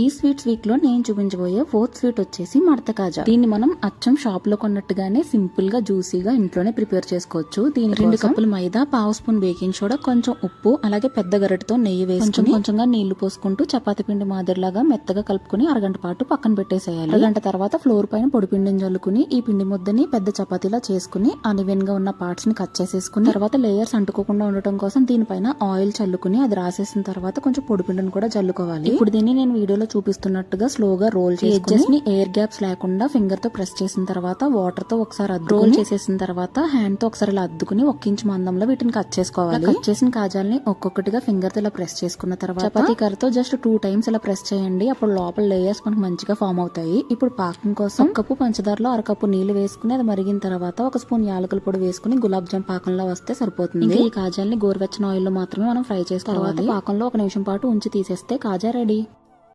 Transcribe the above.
ఈ స్వీట్స్ వీక్లో నేను చూపించబోయే ఫోర్త్ స్వీట్ వచ్చేసి మడత కాజా. దీన్ని మనం అచ్చం షాప్లో కొన్నట్టుగానే సింపుల్గా జ్యూసీగా ఇంట్లోనే ప్రిపేర్ చేసుకోవచ్చు. దీని రెండు కప్పులు మైదా పావు స్పూన్ బేకింగ్ సోడా కొంచెం ఉప్పు అలాగే పెద్ద గరిటతో నెయ్యి వేసుకుని కొంచెంగా నీళ్ళు పోసుకుంటూ చపాతీ పిండి మాదిరిలాగా మెత్తగా కలుపుకుని అరగంట పాటు పక్కన పెట్టేసేయాలి. అరగంట తర్వాత ఫ్లోర్ పైన పొడి పిండిని జల్లుకుని ఈ పిండి ముద్దని పెద్ద చపాతీలా చేసుకుని అనివెన్గా ఉన్న పార్ట్స్ని కట్ చేసేసుకుని తర్వాత లేయర్స్ అంటుకోకుండా ఉండటం కోసం దీనిపైన ఆయిల్ చల్లుకుని అది రాసేసిన తర్వాత కొంచెం పొడి పిండిని కూడా జల్లుకోవాలి ఇప్పుడు దీన్ని నేను వీడియోలో చూపిస్తున్నట్టుగా స్లోగా రోల్ చేసి ని ఎయిర్ గ్యాప్స్ లేకుండా ఫింగర్తో ప్రెస్ చేసిన తర్వాత వాటర్తో ఒకసారి అద్దు రోల్ చేసేసిన తర్వాత హ్యాండ్తో ఒకసారి ఇలా అద్దుకుని ఒక ఇంచ్ మందంలో వీటిని కట్ చేసుకోవాలి. కట్ చేసిన కాజాల్ని ఒక్కొక్కటిగా ఫింగర్తో ఇలా ప్రెస్ చేసుకున్న తర్వాత చపాతీ కర్రతో జస్ట్ టూ టైమ్స్ ఇలా ప్రెస్ చేయండి. అప్పుడు లోపల లేయర్స్ మనకు మంచిగా ఫామ్ అవుతాయి. ఇప్పుడు పాకం కోసం ఒక కప్పు పంచదారలో అరకప్పు నీళ్ళు వేసుకుని అది మరిగిన తర్వాత ఒక స్పూన్ యాలకుల పొడి వేసుకుని గులాబ్ జామ్ పాకంలో వస్తే సరిపోతుంది. ఇంకా ఈ కాజాల్ని గోరువెచ్చని ఆయిల్లో మాత్రమే మనం ఫ్రై చేసుకోవాలి. పాకంలో ఒక నిమిషం పాటు ఉంచి తీసేస్తే కాజా రెడీ